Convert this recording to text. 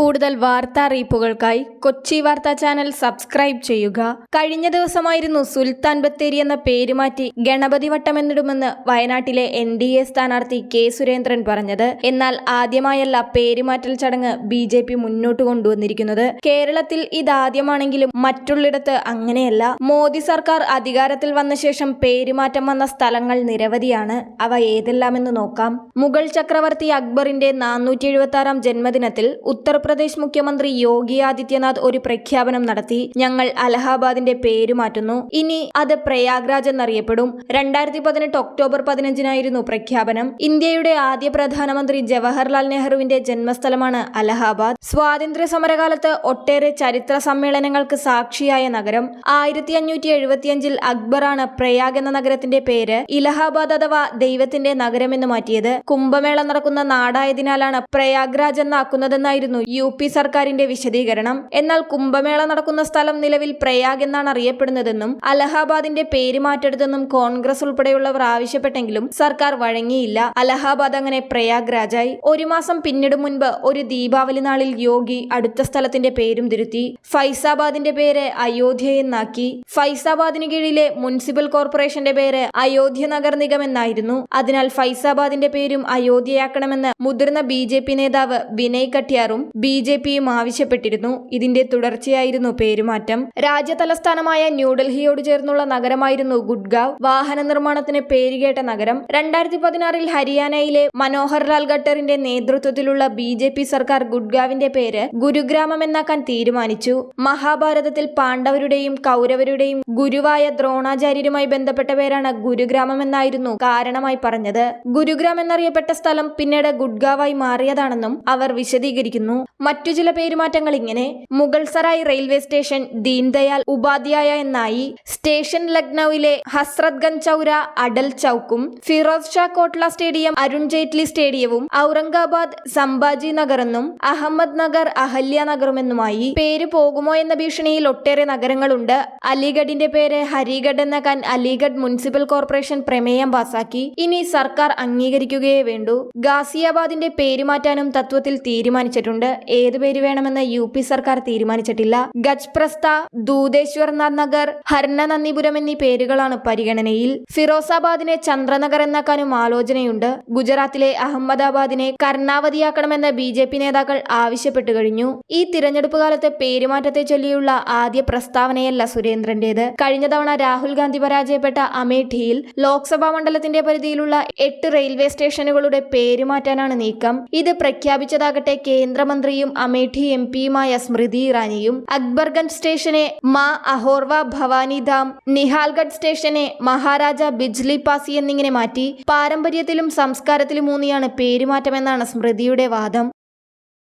കൂടുതൽ വാർത്താ അറിയിപ്പുകൾക്കായി കൊച്ചി വാർത്താ ചാനൽ സബ്സ്ക്രൈബ് ചെയ്യുക. കഴിഞ്ഞ ദിവസമായിരുന്നു സുൽത്താൻ ബത്തേരി എന്ന പേര് മാറ്റി ഗണപതി വട്ടം എന്നിടുമെന്ന് വയനാട്ടിലെ എൻ ഡി എ സ്ഥാനാർത്ഥി കെ സുരേന്ദ്രൻ പറഞ്ഞത്. എന്നാൽ ആദ്യമായല്ല പേരുമാറ്റൽ ചടങ്ങ് ബി ജെ പി മുന്നോട്ട് കൊണ്ടുവന്നിരിക്കുന്നത്. കേരളത്തിൽ ഇതാദ്യമാണെങ്കിലും മറ്റുള്ളിടത്ത് അങ്ങനെയല്ല. മോദി സർക്കാർ അധികാരത്തിൽ വന്ന ശേഷം പേരുമാറ്റം വന്ന സ്ഥലങ്ങൾ നിരവധിയാണ്. അവ ഏതെല്ലാമെന്ന് നോക്കാം. മുഗൾ ചക്രവർത്തി അക്ബറിന്റെ നാനൂറ്റി എഴുപത്തി ആറാം ജന്മദിനത്തിൽ ഉത്തർപ്രദേശ് മുഖ്യമന്ത്രി യോഗി ആദിത്യനാഥ് ഒരു പ്രഖ്യാപനം നടത്തി. ഞങ്ങൾ അലഹാബാദിന്റെ പേര് മാറ്റുന്നു. ഇനി അത് പ്രയാഗ്രാജ് എന്നറിയപ്പെടും. രണ്ടായിരത്തി പതിനെട്ട് ഒക്ടോബർ പതിനഞ്ചിനായിരുന്നു പ്രഖ്യാപനം. ഇന്ത്യയുടെ ആദ്യ പ്രധാനമന്ത്രി ജവഹർലാൽ നെഹ്റുവിന്റെ ജന്മസ്ഥലമാണ് അലഹാബാദ്. സ്വാതന്ത്ര്യ സമരകാലത്ത് ഒട്ടേറെ ചരിത്ര സമ്മേളനങ്ങൾക്ക് സാക്ഷിയായ നഗരം. ആയിരത്തി അഞ്ഞൂറ്റി എഴുപത്തിയഞ്ചിൽ അക്ബറാണ് പ്രയാഗ് എന്ന നഗരത്തിന്റെ പേര് ഇലഹാബാദ് അഥവാ ദൈവത്തിന്റെ നഗരം എന്ന് മാറ്റിയത്. കുംഭമേള നടക്കുന്ന നാടായതിനാലാണ് പ്രയാഗ്രാജ് എന്നാക്കുന്നതെന്നായിരുന്നു യു പി സർക്കാരിന്റെ വിശദീകരണം. എന്നാൽ കുംഭമേള നടക്കുന്ന സ്ഥലം നിലവിൽ പ്രയാഗ് എന്നാണ് അറിയപ്പെടുന്നതെന്നും അലഹാബാദിന്റെ പേര് മാറ്റരുതെന്നും കോൺഗ്രസ് ഉൾപ്പെടെയുള്ളവർ ആവശ്യപ്പെട്ടെങ്കിലും സർക്കാർ വഴങ്ങിയില്ല. അലഹാബാദ് അങ്ങനെ പ്രയാഗ് രാജായി. ഒരു മാസം പിന്നീട് മുൻപ് ഒരു ദീപാവലി നാളിൽ യോഗി അടുത്ത സ്ഥലത്തിന്റെ പേരും തിരുത്തി. ഫൈസാബാദിന്റെ പേര് അയോധ്യ എന്നാക്കി. ഫൈസാബാദിന് കീഴിലെ മുനിസിപ്പൽ കോർപ്പറേഷന്റെ പേര് അയോധ്യ നഗർ നിഗം എന്നായിരുന്നു. അതിനാൽ ഫൈസാബാദിന്റെ പേരും അയോധ്യയാക്കണമെന്ന് മുതിർന്ന ബി നേതാവ് വിനയ് കട്ടിയാറും ബി ജെ പിയും ആവശ്യപ്പെട്ടിരുന്നു. ഇതിന്റെ തുടർച്ചയായിരുന്നു പേരുമാറ്റം. രാജ്യതലസ്ഥാനമായ ന്യൂഡൽഹിയോട് ചേർന്നുള്ള നഗരമായിരുന്നു ഗുഡ്ഗാവ്. വാഹന നിർമ്മാണത്തിന് പേരുകേട്ട നഗരം. രണ്ടായിരത്തി പതിനാറിൽ ഹരിയാനയിലെ മനോഹർ ലാൽ ഖട്ടറിന്റെ നേതൃത്വത്തിലുള്ള ബി ജെ പി സർക്കാർ ഗുഡ്ഗാവിന്റെ പേര് ഗുരുഗ്രാമം എന്നാക്കാൻ തീരുമാനിച്ചു. മഹാഭാരതത്തിൽ പാണ്ഡവരുടെയും കൗരവരുടെയും ഗുരുവായ ദ്രോണാചാര്യരുമായി ബന്ധപ്പെട്ട പേരാണ് ഗുരുഗ്രാമം എന്നായിരുന്നു കാരണമായി പറഞ്ഞത്. ഗുരുഗ്രാം എന്നറിയപ്പെട്ട സ്ഥലം പിന്നീട് ഗുഡ്ഗാവായി മാറിയതാണെന്നും അവർ വിശദീകരിക്കുന്നു. മറ്റു ചില പേരുമാറ്റങ്ങൾ ഇങ്ങനെ. മുഗൾ സറായ് റെയിൽവേ സ്റ്റേഷൻ ദീൻദയാൽ ഉപാധ്യായ എന്നായി. സ്റ്റേഷൻ ലക്നൌവിലെ ഹസ്രത്ഗഞ്ച് ചൗര അടൽ ചൌക്കും ഫിറോസ് ഷാ കോട്ട്ല സ്റ്റേഡിയം അരുൺ ജെയ്റ്റ്ലി സ്റ്റേഡിയവും ഔറംഗാബാദ് സംഭാജി നഗർ എന്നും അഹമ്മദ് നഗർ അഹല്യ നഗറുമെന്നുമായി പേര് പോകുമോ എന്ന ഭീഷണിയിൽ ഒട്ടേറെ നഗരങ്ങളുണ്ട്. അലിഗഡിന്റെ പേര് ഹരിഗഡ് എന്ന എന്നാക്കാൻ അലിഗഡ് മുനിസിപ്പൽ കോർപ്പറേഷൻ പ്രമേയം പാസാക്കി. ഇനി സർക്കാർ അംഗീകരിക്കുകയേ വേണ്ടൂ. ഗാസിയാബാദിന്റെ പേര് മാറ്റാനും തത്വത്തിൽ തീരുമാനിച്ചിട്ടുണ്ട്. ഏത് പേര് വേണമെന്ന് യു പി സർക്കാർ തീരുമാനിച്ചിട്ടില്ല. ഗജ്പ്രസ്ത ദൂതേശ്വർനാഥ് നഗർ ഹർണനന്ദിപുരം എന്നീ പേരുകളാണ് പരിഗണനയിൽ. ഫിറോസാബാദിനെ ചന്ദ്രനഗർ എന്നാക്കാനും ആലോചനയുണ്ട്. ഗുജറാത്തിലെ അഹമ്മദാബാദിനെ കർണാവതിയാക്കണമെന്ന് ബി ജെ പി നേതാക്കൾ ആവശ്യപ്പെട്ടു കഴിഞ്ഞു. ഈ തിരഞ്ഞെടുപ്പ് കാലത്ത് പേരുമാറ്റത്തെ ചൊല്ലിയുള്ള ആദ്യ പ്രസ്താവനയല്ല സുരേന്ദ്രന്റേത്. കഴിഞ്ഞ തവണ രാഹുൽ ഗാന്ധി പരാജയപ്പെട്ട അമേഠിയിൽ ലോക്സഭാ മണ്ഡലത്തിന്റെ പരിധിയിലുള്ള എട്ട് റെയിൽവേ സ്റ്റേഷനുകളുടെ പേരുമാറ്റാനാണ് നീക്കം. ഇത് പ്രഖ്യാപിച്ചതാകട്ടെ കേന്ദ്രമന്ത്രിയും അമേഠി എം പിയുമായ സ്മൃതി ഇറാനിയും അക്ബർഗഞ്ച് സ്റ്റേഷനെ മാ അഹോർവ ഭവാനി ധാം നിഹാൽഗഡ് സ്റ്റേഷനെ മഹാരാജ ബിജ്ലി പാസി എന്നിങ്ങനെ മാറ്റി പാരമ്പര്യത്തിലും സംസ്കാരത്തിലും ഊന്നിയാണ് പേരുമാറ്റമെന്നാണ് സ്മൃതിയുടെ വാദം.